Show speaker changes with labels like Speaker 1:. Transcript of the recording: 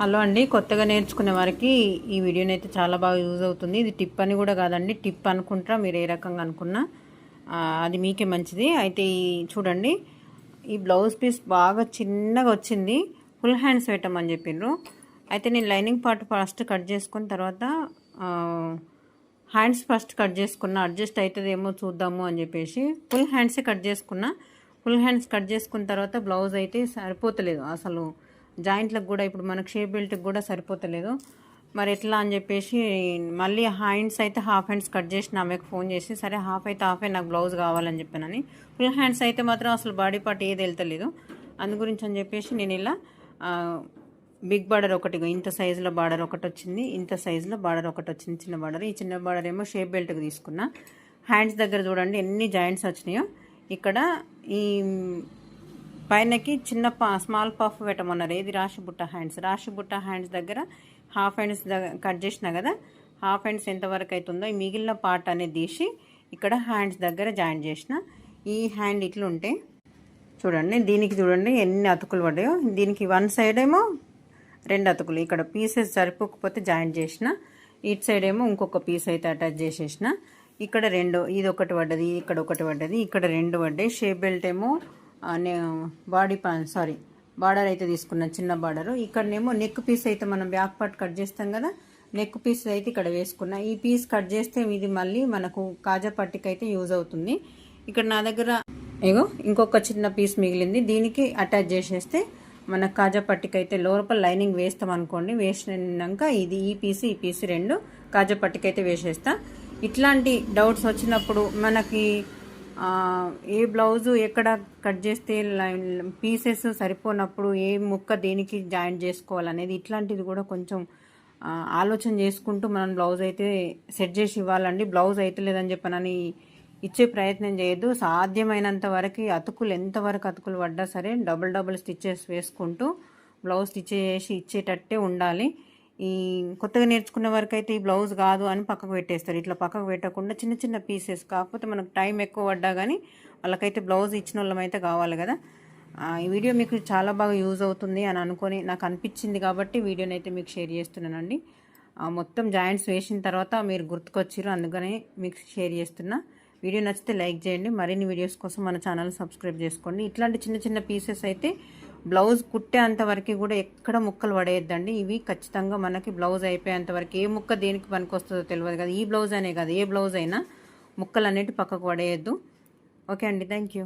Speaker 1: Hello అండి. కొత్తగా నేర్చుకునే వారికి ఈ వీడియోని అయితే చాలా బాగా యూజ్ అవుతుంది. ఇది టిప్ అని కూడా కాదండి. టిప్ అనుకుంటారా మీరు ఏ రకంగా అనుకున్నా. అది మీకే మంచిది. అయితే ఈ చూడండి. ఈ బ్లౌజ్ పీస్ బాగా చిన్నగా వచ్చింది. ఫుల్ హ్యాండ్స్ పెట్టమని చెప్పిండ్రు అయితే నేను లైనింగ్ పార్ట్ ఫస్ట్ కట్ చేసుకున్న తర్వాత హ్యాండ్స్ ఫస్ట్ కట్ చేసుకున్నా అడ్జస్ట్ అవుతుందేమో చూద్దాము అని చెప్పేసి ఫుల్ హ్యాండ్సే కట్ చేసుకున్నా. ఫుల్ హ్యాండ్స్ కట్ చేసుకున్న తర్వాత బ్లౌజ్ అయితే సరిపోతలేదు అసలు. జాయింట్లకు కూడా ఇప్పుడు మనకు షేప్ బెల్ట్కి కూడా సరిపోతలేదు. మరి ఎట్లా అని చెప్పేసి మళ్ళీ హ్యాండ్స్ అయితే హాఫ్ హ్యాండ్స్ కట్ చేసిన ఆమెకు ఫోన్ చేసి సరే హాఫ్ అయితే హాఫ్ నాకు బ్లౌజ్ కావాలని చెప్పానని. ఫుల్ హ్యాండ్స్ అయితే మాత్రం అసలు బాడీ పార్ట్ ఏది వెళ్తలేదు. అందు గురించి అని చెప్పేసి నేను ఇలా బిగ్ బార్డర్ ఒకటి ఇంత సైజులో బార్డర్ ఒకటి వచ్చింది ఇంత సైజులో బార్డర్ ఒకటి వచ్చింది చిన్న బార్డర్. ఈ చిన్న బార్డర్ ఏమో షేప్ బెల్ట్కి తీసుకున్నా. హ్యాండ్స్ దగ్గర చూడండి ఎన్ని జాయింట్స్ వచ్చినాయో. ఇక్కడ ఈ పైనకి చిన్న పా స్మాల్ పఫ్ పెట్టమన్నారు. ఏది? రాశి బుట్ట హ్యాండ్స్. రాశి బుట్ట హ్యాండ్స్ దగ్గర హాఫ్ హ్యాండ్స్ దగ్గర కట్ చేసినా కదా హాఫ్ హ్యాండ్స్ ఎంతవరకు అవుతుందో ఈ మిగిలిన పార్ట్ అనేది తీసి ఇక్కడ హ్యాండ్స్ దగ్గర జాయిన్ చేసిన. ఈ హ్యాండ్ ఇట్లుంటే చూడండి దీనికి చూడండి ఎన్ని అతుకులు పడ్డాయో. దీనికి వన్ సైడ్ ఏమో రెండు అతుకులు. ఇక్కడ పీసెస్ సరిపోకపోతే జాయింట్ చేసిన. ఇటు సైడ్ ఏమో ఇంకొక పీస్ అయితే అటాచ్ చేసేసిన. ఇక్కడ రెండు ఇది ఒకటి పడ్డది ఇక్కడ ఒకటి పడ్డది ఇక్కడ రెండు పడ్డాయి. షేప్ బెల్ట్ ఏమో బాడీ పా సారీ బార్డర్ అయితే తీసుకున్నాను చిన్న బార్డర్. ఇక్కడనేమో నెక్ పీస్ అయితే మనం బ్యాక్ పార్ట్ కట్ చేస్తాం కదా నెక్ పీస్ అయితే ఇక్కడ వేసుకున్నా. ఈ పీస్ కట్ చేస్తే ఇది మళ్ళీ మనకు కాజా పట్టికి అయితే యూజ్ అవుతుంది. ఇక్కడ నా దగ్గర ఏగో ఇంకొక చిన్న పీస్ మిగిలింది. దీనికి అటాచ్ చేసేస్తే మన కాజా పట్టికి అయితే లోపల లైనింగ్ వేస్తాం అనుకోండి వేసినాక ఇది ఈ పీస్ ఈ పీస్ రెండు కాజా పట్టికి అయితే వేసేస్తా. ఇట్లాంటి డౌట్స్ వచ్చినప్పుడు మనకి ఏ బ్లౌజు ఎక్కడ కట్ చేస్తే పీసెస్ సరిపోనప్పుడు ఏ ముక్క దేనికి జాయింట్ చేసుకోవాలనేది ఇట్లాంటిది కూడా కొంచెం ఆలోచన చేసుకుంటూ మనం బ్లౌజ్ అయితే సెట్ చేసి ఇవ్వాలండి. బ్లౌజ్ అయితే లేదని చెప్పనని ఇచ్చే ప్రయత్నం చేయొద్దు. సాధ్యమైనంత వరకు అతుకులు ఎంతవరకు అతుకులు పడ్డా సరే డబుల్ డబుల్ స్టిచ్చెస్ వేసుకుంటూ బ్లౌజ్ స్టిచ్ చేసి ఇచ్చేటట్టే ఉండాలి. ఈ కొత్తగా నేర్చుకున్న వరకు అయితే ఈ బ్లౌజ్ కాదు అని పక్కకు పెట్టేస్తారు. ఇట్లా పక్కకు పెట్టకుండా చిన్న చిన్న పీసెస్ కాకపోతే మనకు టైం ఎక్కువ పడ్డా కానీ వాళ్ళకైతే బ్లౌజ్ ఇచ్చిన వాళ్ళమైతే కావాలి కదా. ఆ, ఈ వీడియో మీకు చాలా బాగా యూజ్ అవుతుంది అని అనుకొని నాకు అనిపించింది కాబట్టి వీడియోని అయితే మీకు షేర్ చేస్తున్నానండి. ఆ, మొత్తం జాయింట్స్ వేసిన తర్వాత మీరు గుర్తుకొచ్చారు అందుకని మీకు షేర్ చేస్తున్నా. వీడియో నచ్చితే లైక్ చేయండి. మరిన్ని వీడియోస్ కోసం మన ఛానల్ సబ్స్క్రైబ్ చేసుకోండి. ఇట్లాంటి చిన్న చిన్న పీసెస్ అయితే బ్లౌజ్ కుట్టేంత వరకు కూడా ఎక్కడ ముక్కలు పడేయద్దండి. ఇవి ఖచ్చితంగా మనకి బ్లౌజ్ అయిపోయేంత వరకు ఏ ముక్క దేనికి పనికి వస్తుందో తెలియదు కదా. ఈ బ్లౌజ్ అనే కాదు ఏ బ్లౌజ్ అయినా ముక్కలు అనేటివి పక్కకు పడేయద్దు. ఓకే అండి థ్యాంక్ యూ.